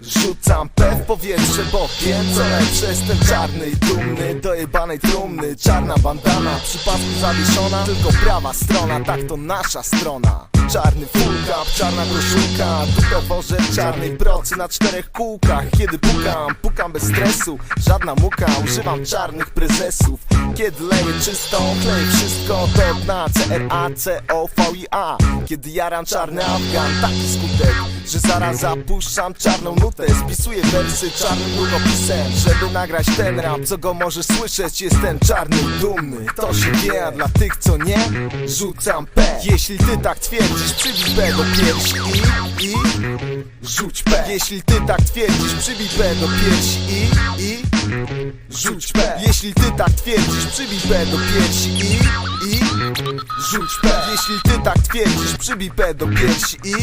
Rzucam P w powietrze, bo wiem co lepsze Jestem czarny i dumny, do jebanej trumny Czarna bandana, przy pasku zawieszona Tylko prawa strona, tak to nasza strona. Czarny full czarna koszulka. Dupę wożę w czarnej procy na czterech kółkach. Kiedy pukam, pukam bez stresu. Żadna muka, używam czarnych prezesów. Kiedy leję czystą, kleję wszystko. Do dna C-R-A-C-O-V-I-A Kiedy jaram czarny afgan, taki skutek Że zaraz zapuszczam czarną nutę. Spisuję wersy czarnym długopisem Żeby nagrać ten rap, co go możesz słyszeć? Jestem czarny dumny, to się wie A dla tych co nie, rzucam P. Jeśli ty tak twierdzisz, przybij P do piersi i, i Rzuć P. Jeśli ty tak twierdzisz, przybij P do piersi i, i Rzuć P. Jeśli ty tak twierdzisz, przybij P do piersi i, i Rzuć P. Jeśli ty tak twierdzisz, przybij P do piersi i,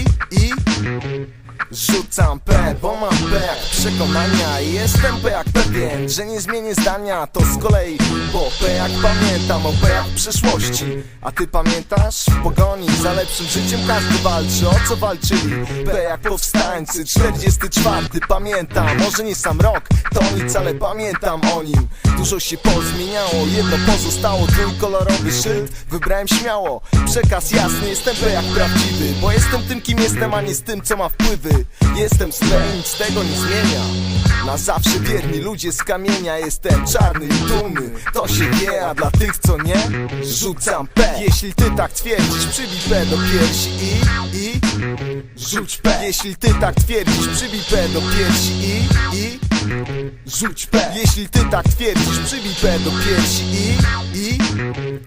i Thank you. Rzucam P, bo mam P jak przekonania I Jestem P jak pewien, że nie zmienię zdania. To z kolei, bo P jak pamiętam O P jak przeszłości. A ty pamiętasz? W pogoni za lepszym życiem każdy walczy. O co walczyli? P jak powstańcy 44 pamiętam. Może nie sam rok, to nic, ale pamiętam o nim. Dużo się pozmieniało, jedno pozostało Trójkolorowy szyld, wybrałem śmiało Przekaz jasny, jestem P jak prawdziwy. Bo jestem tym kim jestem, a nie z tym co ma wpływy Jestem P, nic tego nie zmienia. Na zawsze wierni ludzie z kamienia. Jestem czarny i dumny, to się wie A dla tych co nie, rzucam P. Jeśli ty tak twierdzisz, przybij P do piersi i, i Rzuć P. Jeśli ty tak twierdzisz, przybij P do piersi i, i Rzuć P. Jeśli ty tak twierdzisz, przybij P do piersi i, i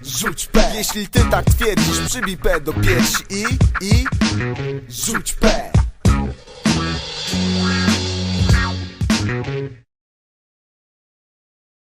Rzuć P. Jeśli ty tak twierdzisz, przybij P do piersi i, i Rzuć P Bye.